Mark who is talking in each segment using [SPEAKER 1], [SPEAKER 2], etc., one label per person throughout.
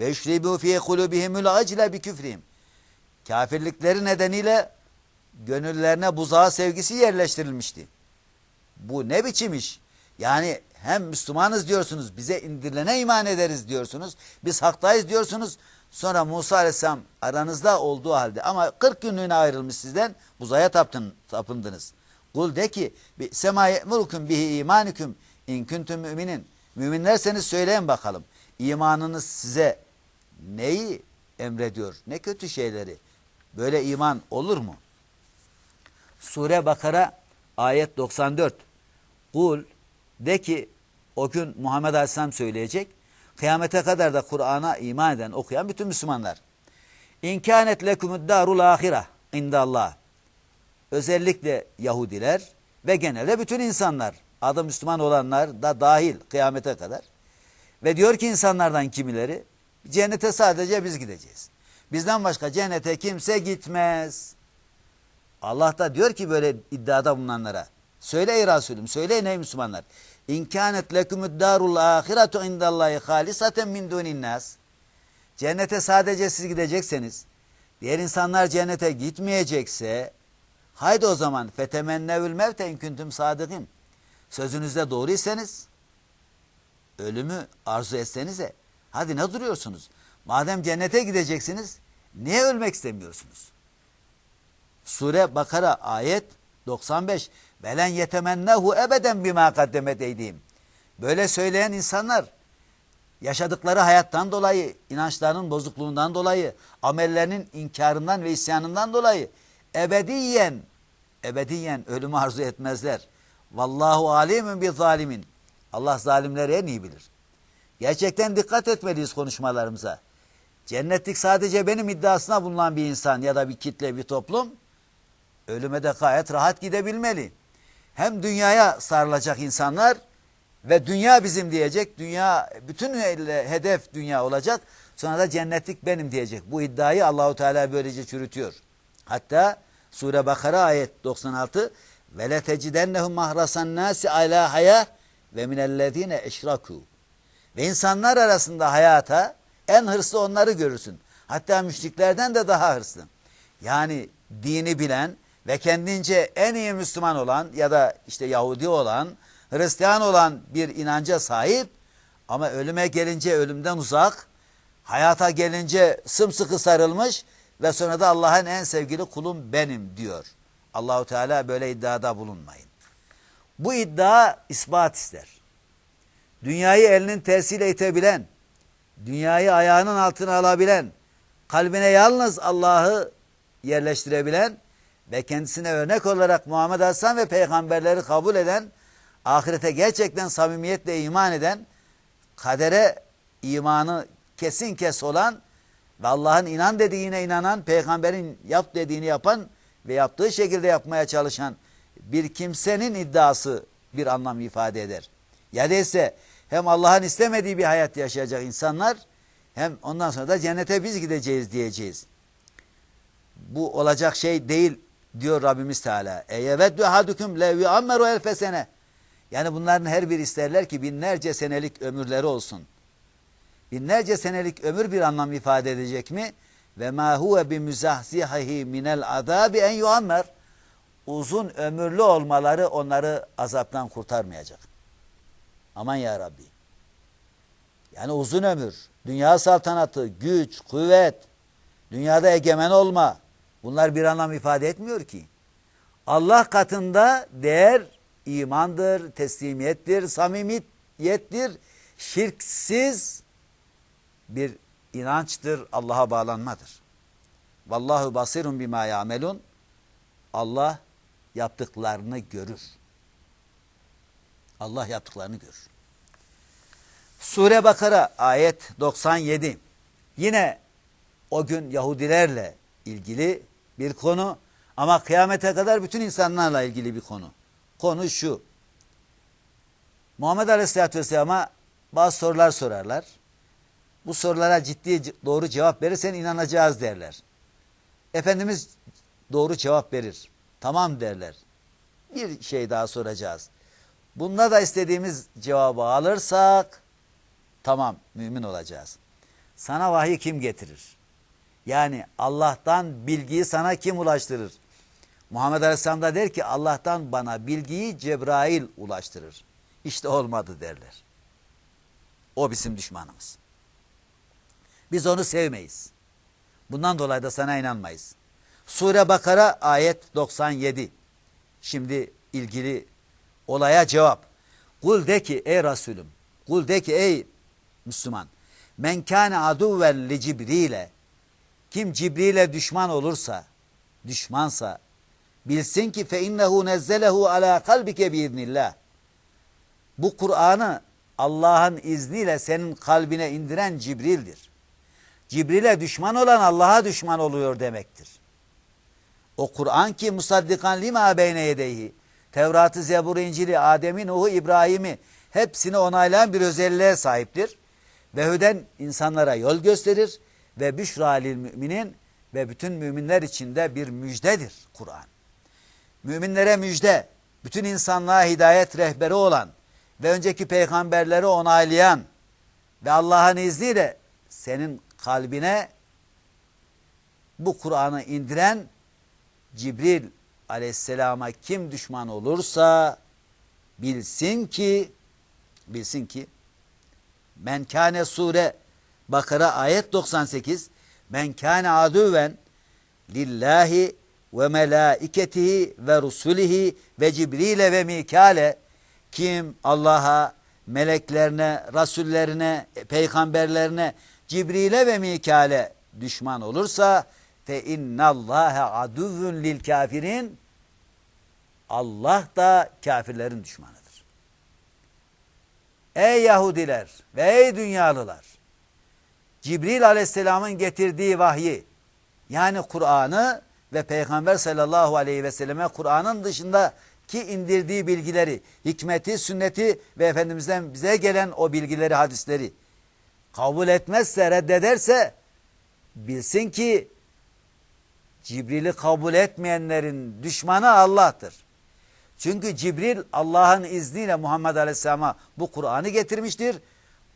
[SPEAKER 1] ve yüşribu fi kulubihimul acle bi küfrihim. Kafirlikleri nedeniyle gönüllerine buzağı sevgisi yerleştirilmişti. Bu ne biçim iş? Yani hem Müslümanız diyorsunuz, bize indirilene iman ederiz diyorsunuz, biz haktayız diyorsunuz. Sonra Musa Aleyhisselam aranızda olduğu halde ama 40 günlüğüne ayrılmış sizden buzaya taptın, tapındınız. Kul de ki sema ye'murukum bihi imanukum in kuntum müminin. Müminlerseniz söyleyin bakalım. İmanınız size neyi emrediyor? Ne kötü şeyleri? Böyle iman olur mu? Sure Bakara ayet 94. Kul de ki o gün Muhammed Aleyhisselam söyleyecek. Kıyamete kadar da Kur'an'a iman eden, okuyan bütün Müslümanlar. İnkânet lekumud darul ahire indallah. Özellikle Yahudiler ve genelde bütün insanlar, adı Müslüman olanlar da dahil kıyamete kadar. Ve diyor ki insanlardan kimileri, cennete sadece biz gideceğiz. Bizden başka cennete kimse gitmez. Allah da diyor ki böyle iddiada bulunanlara, söyle ey Resulüm, söyle ey Müslümanlar. İnkânet lekumud darul ahiretu indallahi halisaten min dunin nas. Cennete sadece siz gidecekseniz, diğer insanlar cennete gitmeyecekse, haydi o zaman fetemennevül mevte in kuntum sadıkın. Sözünüzde doğruysanız, ölümü arzu etsenize, hadi ne duruyorsunuz? Madem cennete gideceksiniz, niye ölmek istemiyorsunuz? Sure Bakara ayet 95. Belen yetemennehu ebeden bima kaddemet eydihim. Böyle söyleyen insanlar yaşadıkları hayattan dolayı, inançlarının bozukluğundan dolayı, amellerinin inkarından ve isyanından dolayı ebediyen ebediyen ölümü arzu etmezler. Vallahu alimun bi zalimin. Allah zalimleri en iyi bilir. Gerçekten dikkat etmeliyiz konuşmalarımıza. Cennetlik sadece benim iddiasına bulunan bir insan ya da bir kitle, bir toplum ölüme de gayet rahat gidebilmeli. Hem dünyaya sarılacak insanlar ve dünya bizim diyecek. Dünya bütün hedef dünya olacak. Sonra da cennetlik benim diyecek. Bu iddiayı Allahu Teala böylece çürütüyor. Hatta Sure Bakara ayet 96 ve letecidennehum mahrasan nasi ala haya ve minellezine eşraku. Ve insanlar arasında hayata en hırslı onları görürsün. Hatta müşriklerden de daha hırslı. Yani dini bilen ve kendince en iyi Müslüman olan ya da işte Yahudi olan, Hristiyan olan bir inanca sahip ama ölüme gelince ölümden uzak, hayata gelince sımsıkı sarılmış ve sonra da Allah'ın en sevgili kulum benim diyor. Allahu Teala böyle iddiada bulunmayın. Bu iddia ispat ister. Dünyayı elinin tersiyle itebilen, dünyayı ayağının altına alabilen, kalbine yalnız Allah'ı yerleştirebilen ve kendisine örnek olarak Muhammed Aleyhisselam ve peygamberleri kabul eden, ahirete gerçekten samimiyetle iman eden, kadere imanı kesin kes olan ve Allah'ın inan dediğine inanan, peygamberin yap dediğini yapan ve yaptığı şekilde yapmaya çalışan bir kimsenin iddiası bir anlam ifade eder. Ya değilse hem Allah'ın istemediği bir hayat yaşayacak insanlar hem ondan sonra da cennete biz gideceğiz diyeceğiz. Bu olacak şey değil diyor Rabbimiz Teala. Eyeveddu ahadukum lev yuammeru elfe sene. Yani bunların her biri isterler ki binlerce senelik ömürleri olsun. Binlerce senelik ömür bir anlam ifade edecek mi? Ve ma huve bi muzahzihi minel azabi en yuammer. Uzun ömürlü olmaları onları azaptan kurtarmayacak. Aman ya Rabbi. Yani uzun ömür, dünya saltanatı, güç, kuvvet, dünyada egemen olma, Bunlar bir anlam ifade etmiyor ki. Allah katında değer imandır, teslimiyettir, samimiyettir, şirksiz bir inançtır, Allah'a bağlanmadır. Vallahu basirun bima yamelun. Allah yaptıklarını görür. Allah yaptıklarını görür. Sure Bakara ayet 97. Yine o gün Yahudilerle ilgili bir konu ama kıyamete kadar bütün insanlarla ilgili bir konu. Konu şu. Muhammed Aleyhisselatü Vesselam'a bazı sorular sorarlar. Bu sorulara ciddi doğru cevap verirsen inanacağız derler. Efendimiz doğru cevap verir. Tamam derler. Bir şey daha soracağız. Bunda da istediğimiz cevabı alırsak tamam mümin olacağız. sana vahiy kim getirir? Yani Allah'tan bilgiyi sana kim ulaştırır? Muhammed Aleyhisselam da der ki Allah'tan bana bilgiyi Cebrail ulaştırır. İşte olmadı derler. O bizim düşmanımız. Biz onu sevmeyiz. Bundan dolayı da sana inanmayız. Sure Bakara ayet 97. Şimdi ilgili olaya cevap. Kul de ki ey Resulüm. Kul de ki ey Müslüman. Men kâne aduven li Cibril'e. Kim Cibril'e düşman olursa, düşmansa bilsin ki fe innehu nezzelehu ala kalbike biiznillah. Bu Kur'an'ı Allah'ın izniyle senin kalbine indiren Cibril'dir. Cibril'e düşman olan Allah'a düşman oluyor demektir. O Kur'an ki musaddikan lima beyne yedeyhi. Tevrat'ı, Zebur, İncil'i, Adem'i, Nuh'u, İbrahim'i hepsini onaylayan bir özelliğe sahiptir. Ve hüden insanlara yol gösterir ve büşra lil müminin ve bütün müminler içinde bir müjdedir Kur'an. Müminlere müjde, bütün insanlığa hidayet rehberi olan ve önceki peygamberleri onaylayan ve Allah'ın izniyle senin kalbine bu Kur'an'ı indiren Cibril aleyhisselama kim düşman olursa bilsin ki bilsin ki men kâne sure Bakara ayet 98 men kâne adüven lillahi ve melaiketihi ve rusulihi ve Cibril'e ve Mikale kim Allah'a, meleklerine, rasullerine, peygamberlerine, Cibril'e ve Mikale düşman olursa fe innallâhe aduvvun lil kafirin Allah da kafirlerin düşmanıdır. Ey Yahudiler ve ey dünyalılar Cibril aleyhisselamın getirdiği vahyi yani Kur'an'ı ve Peygamber sallallahu aleyhi ve selleme Kur'an'ın dışında ki indirdiği bilgileri, hikmeti, sünneti ve Efendimiz'den bize gelen o bilgileri, hadisleri kabul etmezse, reddederse bilsin ki Cibril'i kabul etmeyenlerin düşmanı Allah'tır. Çünkü Cibril Allah'ın izniyle Muhammed Aleyhisselam'a bu Kur'an'ı getirmiştir.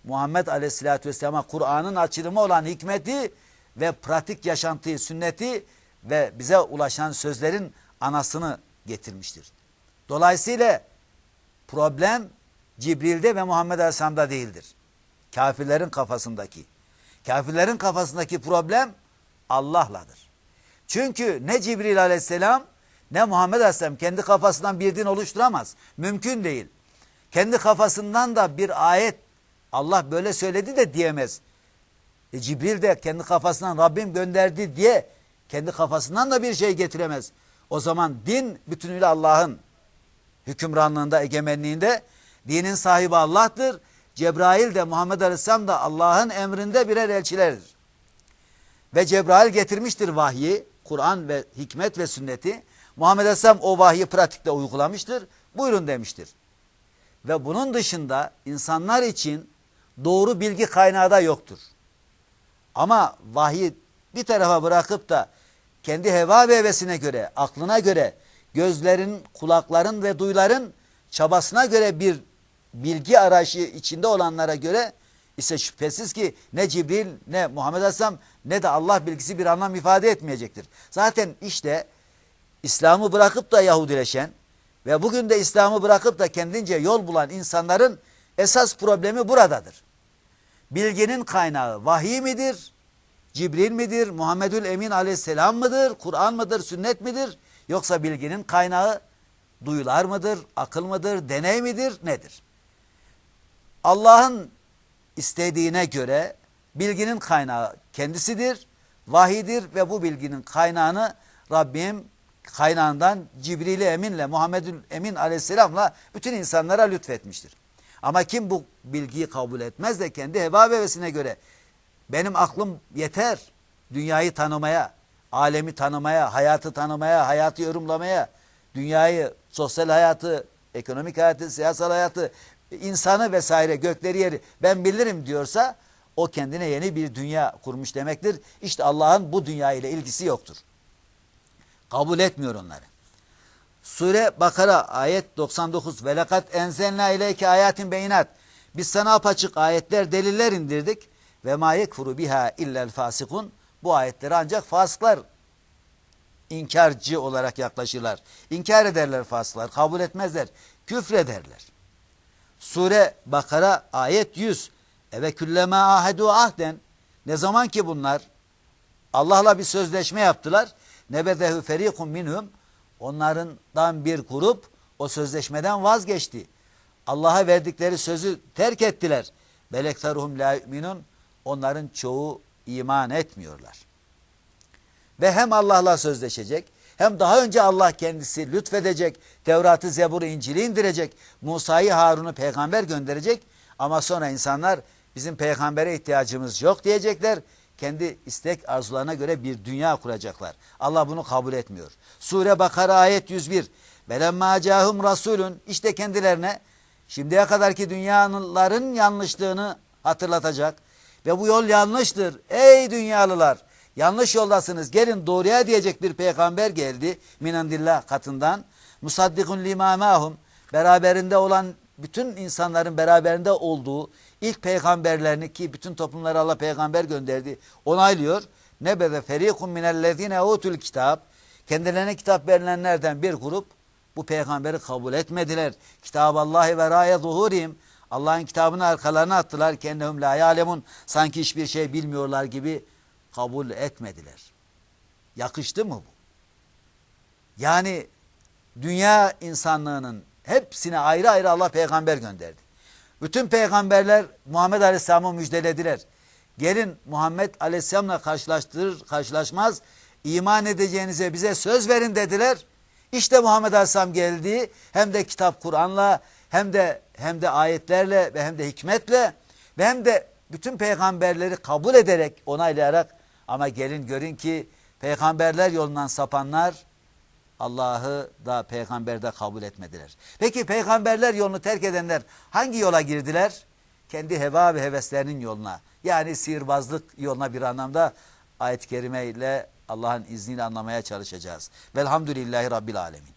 [SPEAKER 1] Muhammed Aleyhisselatü Vesselam'a Kur'an'ın açılımı olan hikmeti ve pratik yaşantıyı, sünneti ve bize ulaşan sözlerin anasını getirmiştir. Dolayısıyla problem Cibril'de ve Muhammed Aleyhisselam'da değildir. Kafirlerin kafasındaki. Kafirlerin kafasındaki problem Allah'ladır. Çünkü ne Cibril Aleyhisselam ne Muhammed Aleyhisselam kendi kafasından bir din oluşturamaz. Mümkün değil. Kendi kafasından da bir ayet Allah böyle söyledi de diyemez. E Cibril de kendi kafasından Rabbim gönderdi diye kendi kafasından da bir şey getiremez. O zaman din bütünüyle Allah'ın hükümranlığında, egemenliğinde. Dinin sahibi Allah'tır. Cebrail de Muhammed Aleyhisselam da Allah'ın emrinde birer elçilerdir. Ve Cebrail getirmiştir vahyi, Kur'an ve hikmet ve sünneti. Muhammed Aleyhisselam o vahyi pratikte uygulamıştır. Buyurun demiştir. Ve bunun dışında insanlar için doğru bilgi kaynağı da yoktur. Ama vahyi bir tarafa bırakıp da kendi heva ve hevesine göre, aklına göre, gözlerin, kulakların ve duyların çabasına göre bir bilgi arayışı içinde olanlara göre ise şüphesiz ki ne Cibril ne Muhammed Aleyhisselam ne de Allah bilgisi bir anlam ifade etmeyecektir. Zaten işte İslam'ı bırakıp da Yahudileşen ve bugün de İslam'ı bırakıp da kendince yol bulan insanların esas problemi buradadır. Bilginin kaynağı vahiy midir? Cibril midir? Muhammedül Emin aleyhisselam mıdır? Kur'an mıdır? Sünnet midir? Yoksa bilginin kaynağı duyular mıdır? Akıl mıdır? Deney midir? Nedir? Allah'ın istediğine göre bilginin kaynağı kendisidir, vahidir ve bu bilginin kaynağını Rabbim kaynağından Cibril-i Emin'le Muhammedül Emin aleyhisselamla bütün insanlara lütfetmiştir. Ama kim bu bilgiyi kabul etmez de kendi heva ve göre benim aklım yeter dünyayı tanımaya, alemi tanımaya, hayatı tanımaya, hayatı yorumlamaya, dünyayı, sosyal hayatı, ekonomik hayatı, siyasal hayatı, insanı vesaire gökleri yeri ben bilirim diyorsa o kendine yeni bir dünya kurmuş demektir. İşte Allah'ın bu dünya ile ilgisi yoktur. Kabul etmiyor onları. Sure Bakara ayet 99 Velakat enzelna ileyke ayatin beyinat. Biz sana apaçık ayetler, deliller indirdik ve ma yekfuru biha illel fasikun bu ayetleri ancak fasıklar inkarcı olarak yaklaşırlar. İnkar ederler fasıklar, kabul etmezler, küfrederler. Sure Bakara ayet 100. Eve külleme ahedu ahden. Ne zaman ki bunlar Allah'la bir sözleşme yaptılar. Nebezehu ferikun minhum. Onlarından bir grup o sözleşmeden vazgeçti. Allah'a verdikleri sözü terk ettiler. Belektaruhum la yu'minun. Onların çoğu iman etmiyorlar. Ve hem Allah'la sözleşecek, hem daha önce Allah kendisi lütfedecek, Tevrat'ı, Zebur'u, İncil'i indirecek, Musa'yı, Harun'u peygamber gönderecek. Ama sonra insanlar bizim peygambere ihtiyacımız yok diyecekler. Kendi istek arzularına göre bir dünya kuracaklar. Allah bunu kabul etmiyor. Sure Bakara ayet 101. Belemma cahum rasulun işte kendilerine şimdiye kadarki dünyaların yanlışlığını hatırlatacak ve bu yol yanlıştır. Ey dünyalılar yanlış yoldasınız gelin doğruya diyecek bir peygamber geldi minandillah katından. Musaddikun limamahum beraberinde olan bütün insanların beraberinde olduğu ilk peygamberlerini ki bütün toplumlara Allah peygamber gönderdi onaylıyor. Nebeze ferikun minellezine utul kitap kendilerine kitap verilenlerden bir grup bu peygamberi kabul etmediler. Kitab Allah'ı ve raya zuhurim Allah'ın kitabını arkalarına attılar. Kendihum la yalemun sanki hiçbir şey bilmiyorlar gibi kabul etmediler. Yakıştı mı bu? Yani dünya insanlığının hepsine ayrı ayrı Allah peygamber gönderdi. Bütün peygamberler Muhammed Aleyhisselam'ı müjdelediler. Gelin Muhammed Aleyhisselam'la karşılaştırır karşılaşmaz iman edeceğinize bize söz verin dediler. İşte Muhammed Aleyhisselam geldi hem de kitap Kur'an'la hem de hem de ayetlerle ve hem de hikmetle ve hem de bütün peygamberleri kabul ederek onaylayarak ama gelin görün ki peygamberler yolundan sapanlar Allah'ı da peygamberde kabul etmediler. Peki peygamberler yolunu terk edenler hangi yola girdiler? Kendi heva ve heveslerinin yoluna. Yani sihirbazlık yoluna bir anlamda ayet-i kerime ile Allah'ın izniyle anlamaya çalışacağız. Velhamdülillahi Rabbil Alemin.